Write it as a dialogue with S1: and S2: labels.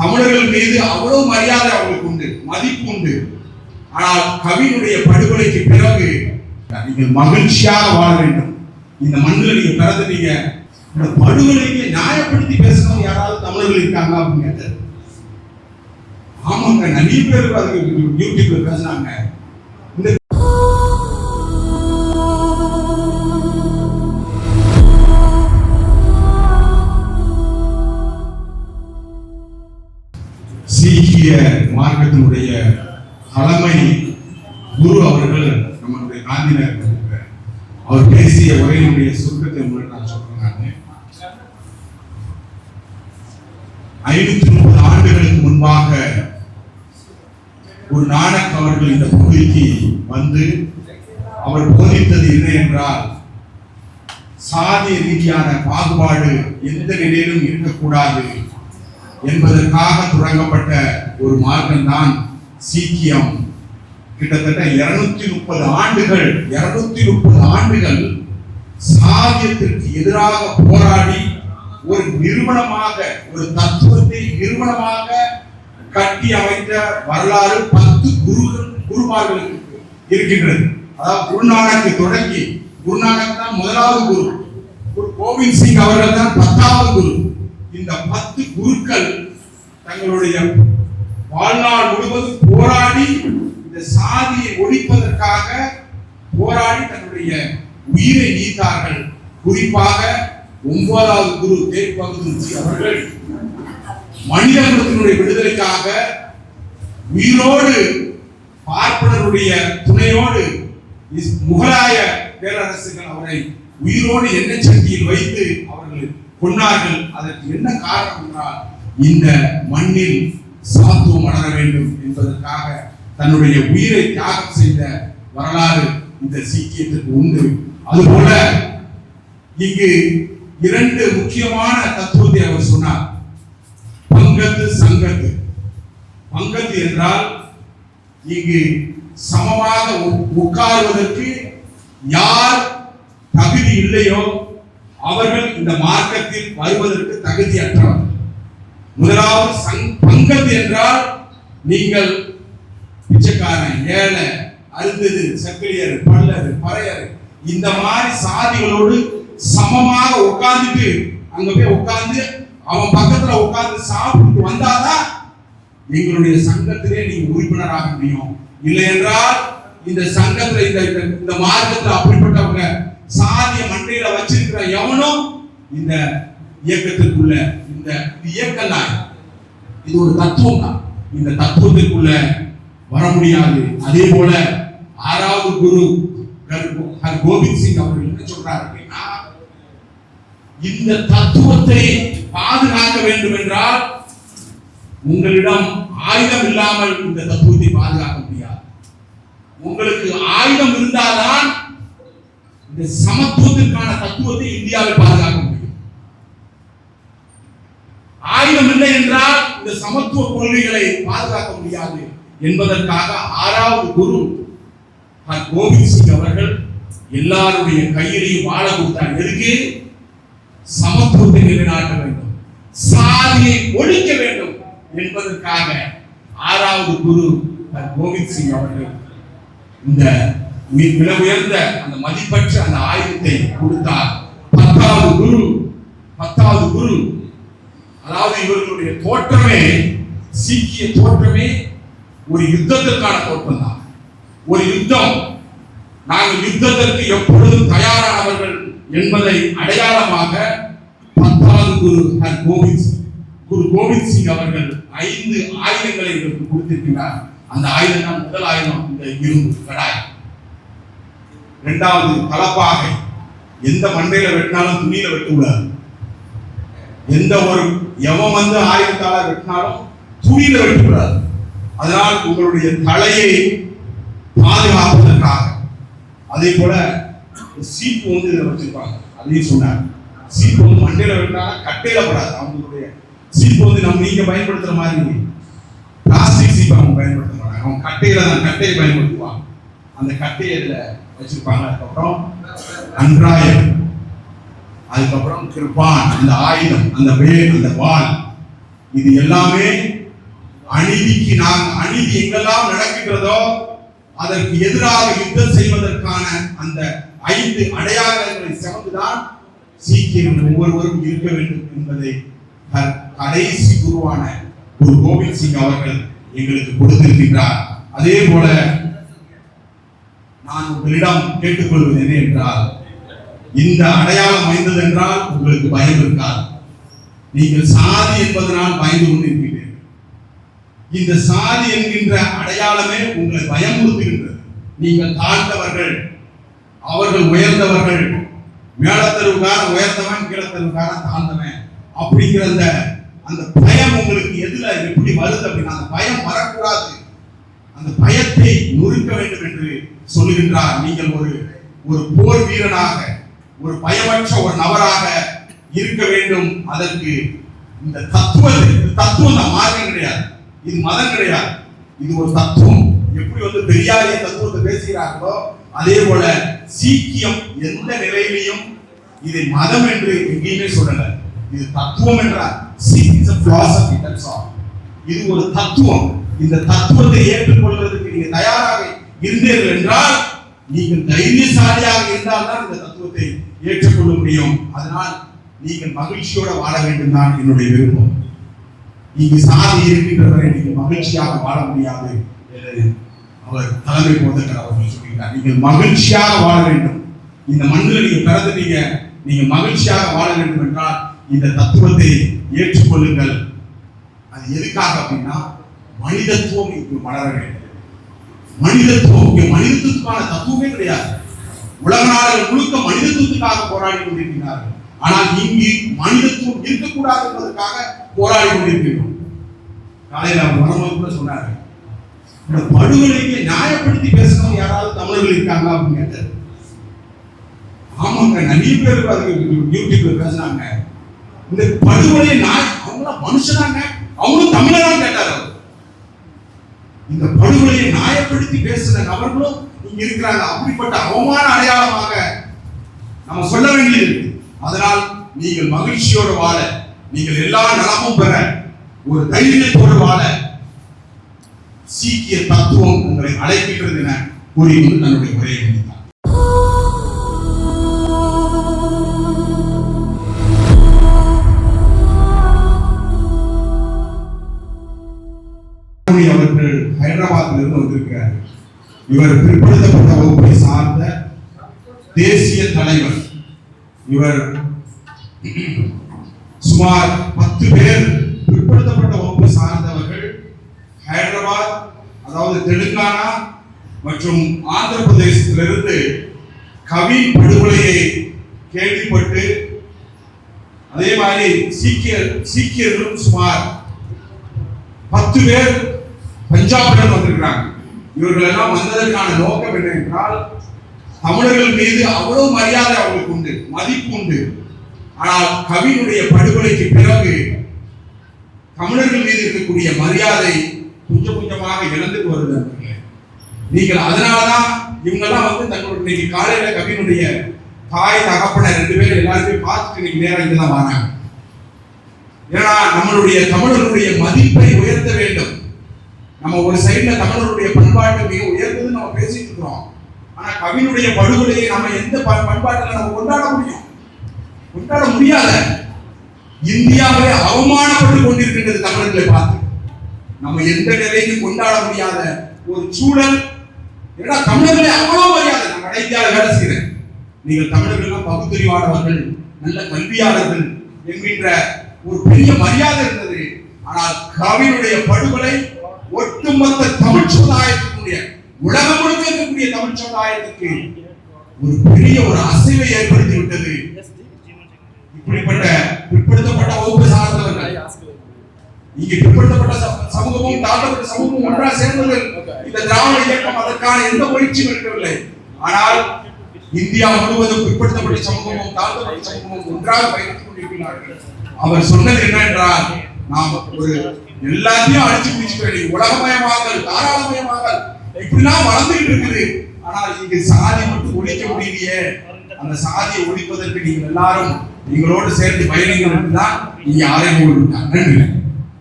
S1: தமிழர்கள் மீது அவ்வளவு மரியாதை அவங்களுக்கு உண்டு மதிப்பு உண்டு. ஆனால் கவினுடைய படுகொலைக்கு பிறகு நீங்கள் மகிழ்ச்சியாக வாழ வேண்டும். இந்த மண்ணில் நீங்க பிறந்துட்டீங்க. இந்த படுகொலைக்கு நியாயப்படுத்தி பேசுறவங்க யாராவது தமிழர்கள் இருக்காங்க அப்படின்னு கேட்டாரு. ஆமாங்க நிறைய பேர் அதுக்கு யூடியூப்ல பேசுனாங்க மார்க்கத்தினுடைய தலைமை குரு அவர்கள் நம்மளுடைய காந்தினர் அவர் பேசிய உரையினுடைய சுருக்கத்தை உங்களுக்கு நான் சொல்றேன் நான். ஐநூத்தி முப்பது ஆண்டுகளுக்கு முன்பாக ஒரு நாணக் அவர்கள் இந்த பகுதிக்கு வந்து அவர் போதித்தது என்ன என்றால் சாதிய ரீதியான பாகுபாடு எந்த நிலையிலும் இருக்கக்கூடாது என்பதற்காக தொடங்கப்பட்ட ஒரு மார்க்கம்தான் சீக்கியம். கிட்டத்தட்ட இருநூத்தி முப்பது ஆண்டுகள் இருநூத்தி முப்பது ஆண்டுகள் சாதியத்திற்கு எதிராக போராடி ஒரு நிறுவனமாக ஒரு தத்துவத்தை நிறுவனமாக கட்டி அமைத்த வரலாறு பத்து குருகள் குருமார்களுக்கு இருக்கின்றது. அதாவது குருநானக்கு தொடங்கி குருநானக் தான் முதலாவது குரு. குரு கோவிந்த் சிங் அவர்கள் தான் பத்தாவது குரு. இந்த பத்து குருக்கள் தங்களுடைய வாழ்நாள் முழுவதும் போராடி இந்த சாதியை ஒழிப்பதற்காக போராடி தன்னுடைய உயிரை நீத்தார்கள். குறிப்பாக ஒன்பதாவது குரு தேக் பகதூர் அவர்கள். மனிதகுலத்தினுடைய விடுதலைக்காக உயிரோடு பார்ப்பனருடைய துணையோடு முகலாய பேரரசுகள் அவரை உயிரோடு எண்ணெய் சட்டியில் வைத்து அவர்கள் கொன்னார்கள். அதற்கு என்ன காரணம் என்றால் இந்த மண்ணில் சமத்துவம் வளர வேண்டும் என்பதற்காக தன்னுடைய உயிரை தியாகம் செய்த வரலாறு இந்த சீக்கியத்திற்கு உண்டு. அதுபோல இங்கு இரண்டு முக்கியமான தத்துவத்தை அவர் சொன்னார். பங்கத்து சங்கத்து. பங்கத்து என்றால் இங்கு சமமாக உட்காருவதற்கு யார் தகுதி இல்லையோ அவர்கள் இந்த மார்க்கத்தில் வருவதற்கு தகுதியற்றவர் முதலாவது சங்- பங்கத்து என்றால் நீங்கள் பிச்சைக்காரன் ஏழை அருந்தது சக்கிலியர் பல்லர் பறையர் இந்த மாதிரி சாதிகளோடு சமமாக உட்கார்ந்துட்டு அங்க போய் உட்கார்ந்து அவன் பக்கத்துல உட்கார்ந்து சாப்பிட்டு வந்தாதான் எங்களுடைய சங்கத்திலே நீங்க உறுப்பினராக முடியும். இல்லை என்றால் இந்த சங்கத்துல இந்த இந்த- மார்க்கத்துல அப்படிப்பட்டவங்க சாதிய மண்டையில வச்சிருக்கிற எவனும் இந்த இயக்கத்திற்குள்ள இந்த இயக்க இயக்கம் இது ஒரு தத்துவம் தான். இந்த தத்துவத்திற்குள்ள வர முடியாது. அதே போல ஆறாவது குரு கோவிந்த் சிங் அவர்கள் என்ன சொல்றாரு அப்படின்னா இந்த தத்துவத்தை பாதுகாக்க வேண்டும் என்றால் உங்களிடம் ஆயுதம் இல்லாமல் இந்த தத்துவத்தை பாதுகாக்க முடியாது. உங்களுக்கு ஆயுதம் இருந்தால்தான் இந்த சமத்துவத்திற்கான தத்துவத்தை இந்தியாவில் பாதுகாக்க முடியும் ஆயுதம் இல்லை என்றால் இந்த சமத்துவ கொள்கைகளை பாதுகாக்க முடியாது என்பதற்காக ஆறாவது குரு கோவிந்த் சிங் அவர்கள் எல்லாருடைய கையிலையும் வாழ கொடுத்தார் எதுக்கு சமத்துவத்தை நிலைநாட்ட வேண்டும். சாதியை ஒழிக்க வேண்டும் என்பதற்காக ஆறாவது குரு கோவிந்த் சிங் அவர்கள் இந்த மி- விலை உயர்ந்த அந்த மதிப்பற்ற அந்த ஆயுதத்தை கொடுத்தார். பத்தாவது குரு பத்தாவது குரு அதாவது இவர்களுடைய தோற்றமே சீக்கிய தோற்றமே ஒரு யுத்தத்திற்கான தோற்றம் தான். ஒரு யுத்தம். நாங்கள் யுத்தத்திற்கு எப்பொழுதும் தயாரானவர்கள் என்பதை அடையாளமாக பத்தாவது குரு ஹர் கோவிந்த் சிங் குரு கோவிந்த் சிங் அவர்கள் ஐந்து ஆயுதங்களை எங்களுக்கு கொடுத்திருக்கிறார். அந்த ஆயுதம் தான் முதல் ஆயுதம் இந்த இரும்பு கடாய். இரண்டாவது தலப்பாகை. எந்த மண்டையில வெட்டினாலும் துணியில வெட்டக்கூடாது. எந்த ஒரு எவன் வந்து ஆயுதத்தால வெட்டினாலும் துணியில வெட்டக்கூடாது. அதனால் உங்களுடைய தலையை பாதுகாப்பதற்காக. அதே போல சீப்பு வந்து இதை வச்சிருப்பாங்க. அதையும் சொன்னார் சீப்பு வந்து மண்டையில வெட்டினா கட்டையில படாது. அவங்களுடைய சீப்பு வந்து நம்ம நீங்க பயன்படுத்துற மாதிரி பிளாஸ்டிக் சீப்பை அவங்க பயன்படுத்த மாட்டாங்க. அவங்க கட்டையில தான் கட்டையை பயன்படுத்துவாங்க. அந்த கட்டையை இதுல வச்சிருப்பாங்க. அதுக்கப்புறம் அன்றாயம் அதுக்கப்புறம் கிருப்பான் அந்த ஆயுதம் அந்த வேல் அந்த வால் இது எல்லாமே அநீதிக்கு நாங்கள் அநீதி எங்கெல்லாம் நடக்கின்றதோ அதற்கு எதிராக யுத்தம் செய்வதற்கான அந்த ஐந்து அடையாளங்களை சிறந்துதான் சீக்கியம் ஒவ்வொருவரும் இருக்க வேண்டும் என்பதை கடைசி குருவான குரு கோவிந்த் சிங் அவர்கள் எங்களுக்கு கொடுத்திருக்கின்றார். அதே போல நான் உங்களிடம் கேட்டுக்கொள்வது என்ன என்றால் இந்த அடையாளம் அமைந்தது என்றால் உங்களுக்கு பயம் இருக்காது. நீங்கள் சாதி என்பதனால் பயந்து கொண்டிருக்கிறீர்கள். இந்த சாதி என்கின்ற அடையாளமே உங்களை பயமுறுத்துகின்றது. நீங்கள் தாழ்ந்தவர்கள் அவர்கள் உயர்ந்தவர்கள் மேலத்தருவுக்காரன் உயர்ந்தவன் கீழத்தருவுக்காரன் தாழ்ந்தவன் அப்படிங்கிற அந்த அந்த பயம் உங்களுக்கு எதுல எப்படி வருது அப்படின்னா அந்த பயம் வரக்கூடாது. அந்த பயத்தை நொறுக்க வேண்டும் என்று சொல்லுகின்றார். நீங்கள் ஒரு ஒரு போர் வீரனாக ஒரு பயமற்ற ஒரு நபராக இருக்க வேண்டும். அதற்கு இந்த தத்துவம் இந்த தத்துவம் தான். மார்க்கம் கிடையாது. இது மதம் கிடையாது. இது ஒரு தத்துவம். எப்படி வந்து பெரியாரிய தத்துவத்தை பேசுகிறார்களோ அதே போல சீக்கியம் எந்த நிலையிலையும் இதை மதம் என்று எங்கேயுமே சொல்லல. இது தத்துவம் என்றார் இது ஒரு தத்துவம். இந்த தத்துவத்தை ஏற்றுக்கொள்வதற்கு நீங்க தயாராக இருந்தீர்கள் என்றால் நீங்கள் தைரியசாலியாக இருந்தால்தான் இந்த தத்துவத்தை ஏற்றுக்கொள்ள முடியும். அதனால் நீங்கள் மகிழ்ச்சியோட வாழ வேண்டும் தான் என்னுடைய விருப்பம். இங்கு சாதி இருக்கின்றவரை நீங்கள் மகிழ்ச்சியாக வாழ முடியாது அவர் தலைமை போதகர் அவர்கள் சொல்கிறார் நீங்கள் மகிழ்ச்சியாக வாழ வேண்டும். இந்த மண்ணில் நீங்க பிறந்துட்டீங்க. நீங்கள் மகிழ்ச்சியாக வாழ வேண்டும் என்றால் இந்த தத்துவத்தை ஏற்றுக்கொள்ளுங்கள். அது எதுக்காக அப்படின்னா மனிதத்துவம் இங்கு வளர வேண்டும். மனிதத்துவம் இங்கே மனிதத்துவத்துக்கான தத்துவமே கிடையாது. உலக நாடுகள் முழுக்க மனிதத்துவத்துக்காக போராடி கொண்டிருக்கிறார்கள் ஆனால் இங்கு மனிதத்துவம் இருக்கக்கூடாது என்பதற்காக போராடி கொண்டிருக்கிறோம் காலையில் அவர் வரும்போது கூட சொன்னாரு இந்த படுகொலையை நியாயப்படுத்தி பேசணும் யாராவது தமிழர்கள் இருக்காங்க அப்படின்னு ஆமாங்க நிறைய பேர் யூடியூப்ல பேசுறாங்க. இந்த படுகொலை நாய் அவங்களாம் மனுஷனாங்க. அவங்களும் தமிழரான்னு கேட்டார் அவர். இந்த படுகொலையை நியாயப்படுத்தி பேசுற நபர்களும் இருக்கிறாங்க. அப்படிப்பட்ட அவமான அடையாளமாக நம்ம சொல்ல வேண்டியது. அதனால் நீங்கள் மகிழ்ச்சியோடு வாழ நீங்கள் எல்லா நலமும் பெற ஒரு தைரியத்தோடு வாழ சீக்கிய தத்துவம் உங்களை அழைக்கின்றது என கூறிக்கொண்டு தன்னுடைய உரையை இவர் பிற்படுத்தப்பட்ட வகுப்பை சார்ந்த தேசிய தலைவர். இவர் சுமார் பத்து பேர் பிற்படுத்தப்பட்ட வகுப்பை சார்ந்தவர்கள். ஹைதராபாத் அதாவது தெலுங்கானா மற்றும் ஆந்திர பிரதேசத்திலிருந்து கவின் படுகொலையை கேள்விப்பட்டு அதே மாதிரி சீக்கியர் சீக்கியர்களும் சுமார் பத்து பேர் பஞ்சாபில் வந்திருக்கிறாங்க. இவர்கள் எல்லாம் வந்ததற்கான நோக்கம் என்ன என்றால் தமிழர்கள் மீது அவ்வளவு மரியாதை அவர்களுக்கு உண்டு மதிப்பு உண்டு. ஆனால் கவினுடைய படுகொலைக்கு பிறகு தமிழர்கள் மீது இருக்கக்கூடிய மரியாதை கொஞ்சம் கொஞ்சமாக இழந்துட்டு வருது நீங்கள் அதனாலதான் இவங்கெல்லாம் வந்து தங்களுடைய இன்னைக்கு காலையில கவினுடைய தாய் தகப்பனை ரெண்டு பேரும் எல்லாருமே பார்த்துட்டு இன்னைக்கு நேரம் இங்கதான் வராங்க. ஏன்னா நம்மளுடைய தமிழர்களுடைய மதிப்பை நம்ம ஒரு சைட்ல தமிழருடைய பண்பாட்டை மிக உயர்ந்ததுன்னு நம்ம பேசிட்டு இருக்கிறோம். ஆனா கவினுடைய படுகொலையை நம்ம எந்த ப- பண்பாட்டுல நம்ம கொண்டாட முடியும்? கொண்டாட முடியாத. இந்தியாவை அவமானப்பட்டு கொண்டிருக்கின்றது தமிழர்களை பார்த்து. நம்ம எந்த நிலையிலும் கொண்டாட முடியாத ஒரு சூழல். ஏன்னா தமிழர்களை அவ்வளவு மரியாதை. நான் வட இந்தியாவில் வேலை செய்கிறேன் நீங்கள் தமிழர்கள்லாம் பகுத்தறிவாளர்கள் நல்ல கல்வியாளர்கள் என்கின்ற ஒரு பெரிய மரியாதை இருந்தது. ஆனால் கவினுடைய படுகொலை ஒட்டுமொத்த தமிழ் சமுதாயத்துக்குரிய உலகம் முழுக்க இருக்கக்கூடிய தமிழ் சமுதாயத்துக்கு ஒரு பெரிய ஒரு அசைவை ஏற்படுத்தி விட்டது. இப்படிப்பட்ட பிற்படுத்தப்பட்ட வகுப்பு சார்ந்தவர்கள். இங்கே பிற்படுத்தப்பட்ட சமூகமும் தாழ்த்தப்பட்ட சமூகமும் ஒன்றாக சேர்ந்தது இந்த திராவிட இயக்கம் அதற்கான எந்த முயற்சியும் எடுக்கவில்லை. ஆனால் இந்தியா முழுவதும் பிற்படுத்தப்பட்ட சமூகமும் தாழ்த்தப்பட்ட சமூகமும் ஒன்றாக பயணித்துக் கொண்டிருக்கிறார்கள். அவர் சொன்னது என்னவென்றால் நாம் ஒரு எல்லாத்தையும் அழிச்சு பிடிச்சுக்க நீ உலகமயமாகல் தாராளமயமாகல். இப்படிலாம் வளர்ந்துகிட்டு இருக்குது. ஆனால் இங்கு சாதி மட்டும் ஒழிக்க முடியலையே. அந்த சாதியை ஒழிப்பதற்கு நீங்கள் எல்லாரும் எங்களோடு சேர்ந்து பயணிங்கள் மட்டும்தான் நீங்க ஆரையம் நன்றி.